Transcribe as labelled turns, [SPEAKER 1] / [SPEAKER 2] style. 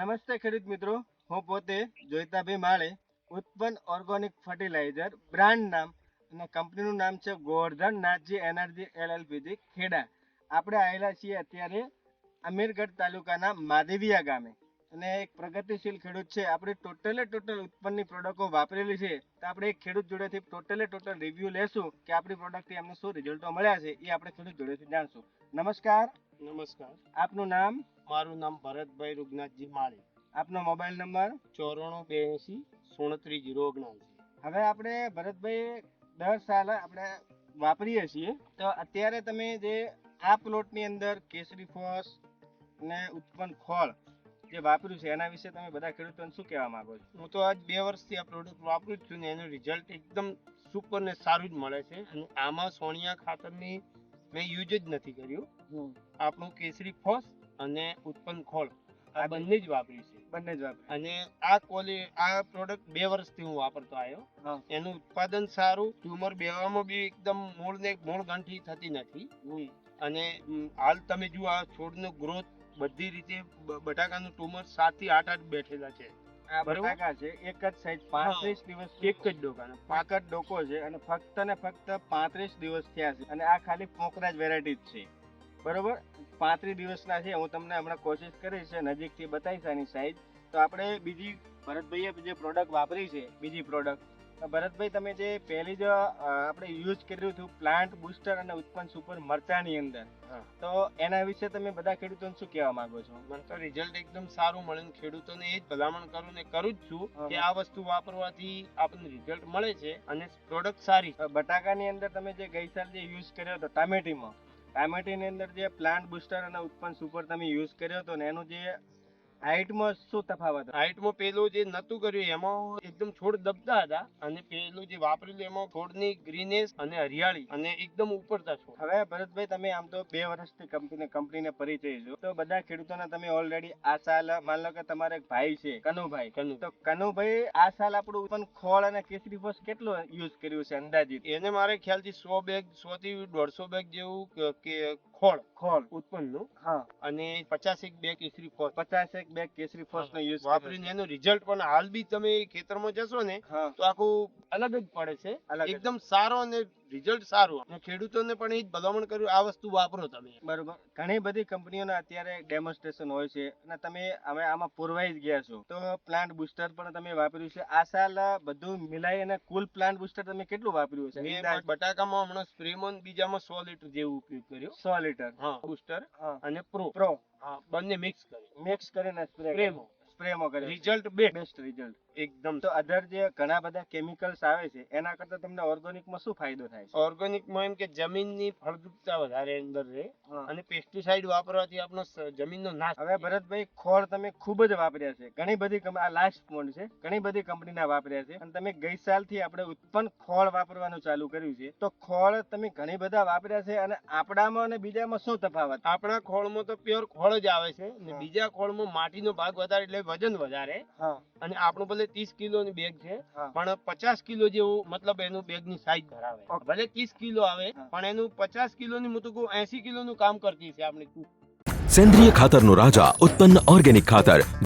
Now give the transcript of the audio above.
[SPEAKER 1] નમસ્તે ખેડૂત મિત્રો. હું પોતે જોઈતાભાઈ માળે ઉત્પન્ન ઓર્ગોનિક ફર્ટિલાઇઝર બ્રાન્ડ નામ અને કંપનીનું નામ છે ગોવર્ધન નાથજી એનર્જી એલએલપીજી ખેડા. આપણે આવેલા છીએ અત્યારે અમીરગઢ તાલુકાના માધેવિયા ગામે. અને એક પ્રગતિશીલ ખેડૂત છે. આપણે ટોટલે ટોટલ ઉત્પન્નની પ્રોડક્ટો વાપરેલી છે. તો આપણે એક ખેડૂત જોડેથી ટોટલે ટોટલ રિવ્યુ લેશું કે આપણી પ્રોડક્ટથી અમને શું રિઝલ્ટો મળ્યા છે એ આપણે ખેડૂત જોડેથી જાણશું. નમસ્કાર.
[SPEAKER 2] નમસ્કાર.
[SPEAKER 1] આપનું નામ?
[SPEAKER 2] મારું નામ ભરતભાઈ રૂગનાથજી માળી.
[SPEAKER 1] આપનો મોબાઈલ નંબર?
[SPEAKER 2] ચોરાણું બે એંસી સુડત્રીસ જીરો ઓગણસી.
[SPEAKER 1] હવે આપણે ભરતભાઈ દર સાલ આપણે વાપરીએ છીએ. તો અત્યારે તમે જે આ પ્લોટની અંદર કેસરી ફોસ ને ઉત્પન્ન ખોળ જે વાપર્યું છે એના વિશે તમે બધા ખેડૂતોને શું કહેવા માંગો છો?
[SPEAKER 2] હું તો આજ બે વર્ષથી આ પ્રોડક્ટ વાપરું જ છું ને એનું રિઝલ્ટ એકદમ સુપર ને સારું જ મળે છે. અને આમાં સોનિયા ખાતરની મેં યુઝ જ નથી કર્યું. આપણું કેસરી ફોસ અને ઉત્પન્ન ખોળ. આ બંને જ વાપર્યું છે.
[SPEAKER 1] બંને જ વાપરે.
[SPEAKER 2] અને આ કોલી આ પ્રોડક્ટ બે વર્ષથી હું વાપરતો આવ્યો. એનું ઉત્પાદન સારું ટ્યુમર બેવામાં બી એકદમ મૂળ ને મૂળ ગાંઠી થતી નથી. અને હાલ તમે જુઓ આ છોડનો ગ્રોથ બધી રીતે બટાકાનું ટ્યુમર સાતથી આઠ આઠ બેઠેલા છે.
[SPEAKER 1] આ. બટાકા છે એક જ સાઈઝ પાંત્રીસ દિવસ
[SPEAKER 2] એક જ ડોકાનો
[SPEAKER 1] પાક જ ડોકો છે અને ફક્ત ને ફક્ત પાંત્રીસ દિવસ થયા છે અને આ ખાલી પોકરાજ વેરાયટી જ છે. બરોબર? પાંત્રીસ દિવસના છે હું તમને હમણાં કોશિશ કરીશ નજીકથી બતાવીશ આની સાઈઝ તો આપણે બીજી ભરતભાઈએ જે પ્રોડક્ટ વાપરી છે બીજી પ્રોડક્ટ ભરતભાઈ તમે જે પહેલી જ આપણે યુઝ કર્યું હતું પ્લાન્ટ બુસ્ટર અને ઉત્પન્ન સુપર મરચાની અંદર તો એના વિશે તમે બધા ખેડૂતોને શું કહેવા માંગો છો?
[SPEAKER 2] મને તો રિઝલ્ટ એકદમ સારું મળે ને ખેડૂતોને એ જ ભલામણ કરું ને કરું જ છું કે આ વસ્તુ વાપરવાથી આપણને રિઝલ્ટ મળે છે અને પ્રોડક્ટ સારી
[SPEAKER 1] બટાકાની અંદર તમે જે ગઈ સાલ જે યુઝ કર્યો હતો ટામેટીમાં ટામેટીની અંદર જે પ્લાન્ટ બુસ્ટર અને ઉત્પન્ન સુપર તમે યુઝ કર્યો હતો ને એનું જે હાઇટમાં શું તફાવત
[SPEAKER 2] હાઈટમાં પેલું જે નતું કર્યું એમાં એકદમ છોડ દબતા હતા અને પેલું જે વાપરેલું એમાં છોડની ગ્રીનેસ અને હરિયાળી અને એકદમ ઉપરતા છોડ.
[SPEAKER 1] હવે ભરતભાઈ તમે આમ તો બે વર્ષથી કંપની કંપનીને પરિચય છો. તો બધા ખેડૂતોને તમે ઓલરેડી આ સાલ માન લો કે તમારે એક ભાઈ છે કનુભાઈ.
[SPEAKER 2] કનુ.
[SPEAKER 1] તો કનુભાઈ આ સાલ આપણું પણ ખોળ અને કેસરી ફોસ કેટલો યુઝ કર્યું છે અંદાજિત?
[SPEAKER 2] એને મારે ખ્યાલથી સો બેગ સો થી દોઢસો બેગ જેવું કે ખોળ
[SPEAKER 1] ખોળ.
[SPEAKER 2] ઉત્પન્નનું?
[SPEAKER 1] હા.
[SPEAKER 2] અને પચાસ એક બે કેસરી ફોસ
[SPEAKER 1] પચાસ એક બે કેસરી ફોસ નો યુઝ
[SPEAKER 2] વાપરીને એનું રિઝલ્ટ પણ હાલ બી તમે ખેતરમાં જશો ને તો આખું અલગ જ પડે છે. એકદમ સારો અને રિઝલ્ટ સારું અને ખેડૂતોને પણ એ જ ભલામણ કર્યું આ વસ્તુ વાપરો તમે.
[SPEAKER 1] બરોબર. ઘણી બધી કંપનીઓના અત્યારે ડેમોન્સ્ટ્રેશન હોય છે અને તમે અમે આમાં પુરવાઈ જ ગયા છો. તો પ્લાન્ટ બુસ્ટર પણ તમે વાપર્યું છે. આ સાલ બધું મિલાઈ અને કુલ પ્લાન્ટ બુસ્ટર તમે કેટલું વાપર્યું છે?
[SPEAKER 2] બટાકામાં હમણાં સ્પ્રેમોન બીજામાં સો લીટર જેવું ઉપયોગ કર્યો.
[SPEAKER 1] સો લીટર?
[SPEAKER 2] હા. બુસ્ટર અને પ્રો
[SPEAKER 1] પ્રો
[SPEAKER 2] હા બંને મિક્સ કરી
[SPEAKER 1] મિક્સ કરીને સ્પ્રે
[SPEAKER 2] સ્પ્રેમો
[SPEAKER 1] સ્પ્રેમાં કર્યો.
[SPEAKER 2] રિઝલ્ટ
[SPEAKER 1] બેસ્ટ રિઝલ્ટ
[SPEAKER 2] એકદમ
[SPEAKER 1] તો અધર જે ઘણા બધા કેમિકલ્સ આવે છે એના કરતા તમને ઓર્ગેનિકમાં શું ફાયદો થાય છે?
[SPEAKER 2] ઓર્ગેનિકમાં એમ કે જમીનની ફળદ્રુપતા વધારે અંદર રહે અને પેસ્ટિસાઇડ વાપરવાથી આપણો જમીનનો નાશ
[SPEAKER 1] હવે ભરતભાઈ ખોળ તમે ખૂબ જ વાપર્યા છે. ઘણી બધી આ લાસ્ટ પોઈન્ટ છે. ઘણી બધી કંપનીના વાપર્યા છે. અને તમે ગઈ સાલથી આપણે ઉત્પન્ન ખોળ વાપરવાનું ચાલુ કર્યું છે. તો ખોળ તમે ઘણી બધા વાપર્યા છે અને આપણામાં અને બીજામાં શું તફાવત?
[SPEAKER 2] આપણા ખોળમાં તો પ્યોર ખોળ જ આવે છે.
[SPEAKER 1] અને
[SPEAKER 2] બીજા ખોળમાં માટીનો ભાગ વધારે એટલે વજન વધારે. અને આપણું ભલે ત્રીસ કિલોની બેગ છે પણ પચાસ કિલો જેવું મતલબ એનું બેગની સાઈઝ ધરાવે ભલે ત્રીસ કિલો આવે પણ એનું પચાસ કિલોની હું તો કહું એસી કિલોનું કામ કરતી છે આપણે
[SPEAKER 3] સેન્દ્રિય ખાતરનો રાજા ઉત્પન્ન ઓર્ગેનિક ખાતર